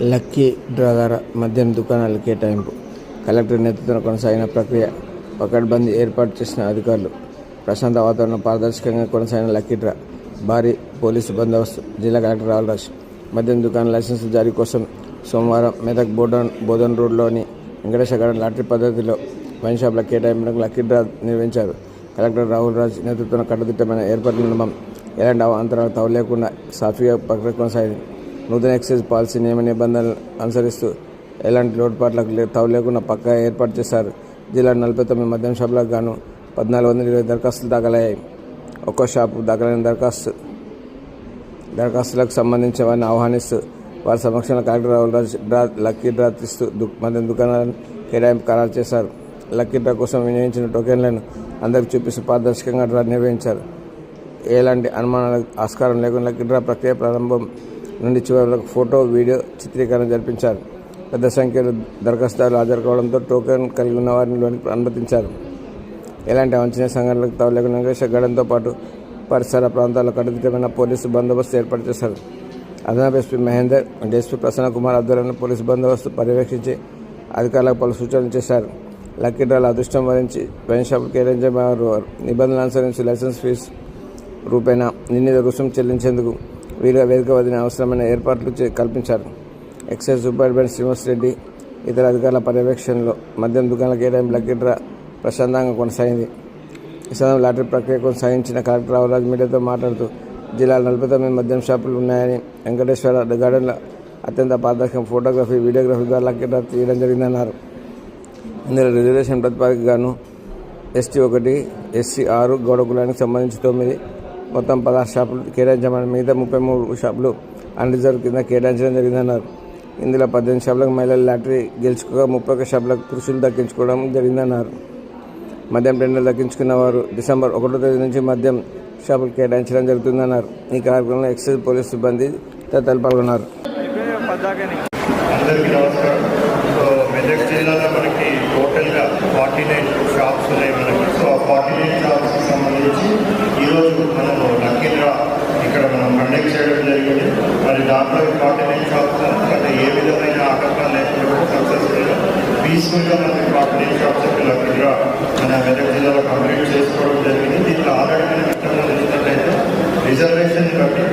Lucky draw ద్వారా మద్యం దుకాణాల కేటాయింపు కలెక్టర్ నేతృత్వంలో కొనసాగిన ప్రక్రియ పకడ్బందీ ఏర్పాటు చేసిన అధికారులు ప్రశాంత వాతావరణం పారదర్శకంగా కొనసాగిన లక్కీ డ్రా భారీ పోలీసు బందోబస్తు జిల్లా కలెక్టర్ రావుల్ రాజ్ మద్యం దుకాణ లైసెన్స్ జారీ కోసం సోమవారం మెదక్ బోధన్ బోధన్ రోడ్లోని వెంకటేశ్వర లాటరీ పద్ధతిలో వైన్ షాప్ల కేటాయింపులకు లక్కీ డ్రా నిర్వహించారు. కలెక్టర్ రాహుల్ రాజ్ నేతృత్వంలో కట్టుదిట్టమైన ఏర్పాట్ల నిర్మం ఎలాంటి అవాంతరాలు తవలేకుండా సాఫీగా ప్రక్రియ కొనసాగింది. నూతన ఎక్సైజ్ పాలసీ నియమ నిబంధనలు అనుసరిస్తూ ఎలాంటి లోటుపాట్లకు లే- తావు లేకుండా పక్కా ఏర్పాటు చేశారు. జిల్లా నలభై తొమ్మిది మద్యం షాపులకు గాను పద్నాలుగు వందల ఇరవై దరఖాస్తులు దాఖలయ్యాయి. ఒక్కో షాపు దాఖలైన దరఖాస్తు దరఖాస్తులకు సంబంధించిన వారిని ఆహ్వానిస్తూ వారి సమక్షంలో collector Rahul Raj draw lucky draw తీస్తూ దు మద్యం దుకాణాలను కేటాయింపు ఖరారు చేశారు. లక్కీ డ్రా కోసం వినియోగించిన టోకెన్లను అందరికి చూపిస్తూ పారదర్శకంగా డ్రా నిర్వహించారు. ఎలాంటి అనుమానాలకు ఆస్కారం లేకుండా లక్కీ డ్రా ప్రక్రియ ప్రారంభం నుండి చివరి వరకు ఫోటో వీడియో చిత్రీకరణ జరిపించారు. పెద్ద సంఖ్యలో దరఖాస్తుదారులు హాజరు కావడంతో టోకెన్ కలిగి ఉన్న వారిని లోనికి అనుమతించారు. ఎలాంటి అవంచనీయ సంఘటనలకు తావు లేకుండా గడంతో పాటు పరిసర ప్రాంతాల్లో కట్టుదిట్టమైన పోలీసు బందోబస్తు ఏర్పాటు చేశారు. అదనపు ఎస్పీ మహేందర్ డీఎస్పీ ప్రసన్న కుమార్ ఆధ్వర్యంలో పోలీసు బందోబస్తు పర్యవేక్షించి అధికారులకు పలు సూచనలు చేశారు. లక్కీ డ్రాల అదృష్టం వరించి పెన్ షాపులు కేటాయించబోరు నిబంధనలు అనుసరించి లైసెన్స్ ఫీజు రూపేణా నిర్ణీత రుసుం చెల్లించేందుకు వీలుగా వేదిక వదిలిన అవసరమైన ఏర్పాట్లు చే- కల్పించారు. ఎక్సైజ్ సూపరింటెండెంట్ శ్రీనివాస్ రెడ్డి ఇతర అధికారుల పర్యవేక్షణలో మద్యం దుకాణాల కేటాయింపు లక్కీ ప్రశాంతంగా కొనసాగింది. ఈ సమయంలో లాటరీ ప్రక్రియ కొనసాగించిన కలెక్టర్ రావురాజ్ మీడియాతో మాట్లాడుతూ జిల్లాలో నలభై తొమ్మిది మద్యం షాపులు ఉన్నాయని వెంకటేశ్వర గార్డెన్లో అత్యంత పారదర్శకం ఫోటోగ్రఫీ వీడియోగ్రఫీ ద్వారా లక్కీ తీయడం జరిగిందన్నారు. ఇందులో రిజర్వేషన్ ప్రతిపాదికగాను ఎస్టీ ఒకటి ఎస్సీ ఆరు గౌడ కులానికి సంబంధించి తొమ్మిది మొత్తం పదహారు షాపులు కేటాయించమని మిగతా ముప్పై మూడు షాపులు అన్రిజర్వ్ కింద కేటాయించడం జరిగిందన్నారు. ఇందులో పద్దెనిమిది షాపులకు మహిళలు లాటరీ గెలుచుకోగా ముప్పై ఒక్క షాపులకు పురుషులు దక్కించుకోవడం జరిగిందన్నారు. మద్యం టెండర్ దక్కించుకున్న వారు డిసెంబర్ ఒకటో తేదీ నుంచి మద్యం షాపులు కేటాయించడం జరుగుతుందన్నారు. ఈ కార్యక్రమంలో ఎక్సైజ్ పోలీస్ సిబ్బంది తదితరులు పాల్గొన్నారు. అందరికీ నమస్కారం. మెదక్ జిల్లాలో మనకి టోటల్గా ఫార్టీ నైన్ షాప్స్ ఉన్నాయి మనకి సో ఆ ఫార్టీ ఎయిట్ షాప్స్కి సంబంధించి ఈరోజు మనము లక్కీ ఇక్కడ మనం కండక్ట్ చేయడం జరిగింది మరి దాంట్లో ఫార్టీ ఎయిట్ షాప్స్ అంటే ఏ విధమైన ఆటంకాలు లేకుండా సక్సెస్ఫుల్గా పీస్ఫుల్గా మనకి ఫార్టీ ఎయిట్ షాప్స్ యొక్క మన మెదక్ జిల్లాలో కంప్లీట్ చేసుకోవడం జరిగింది దీంట్లో ఆల్రెడీ మనం ఇంతకుముందు చూసినట్లయితే రిజర్వేషన్ బట్టి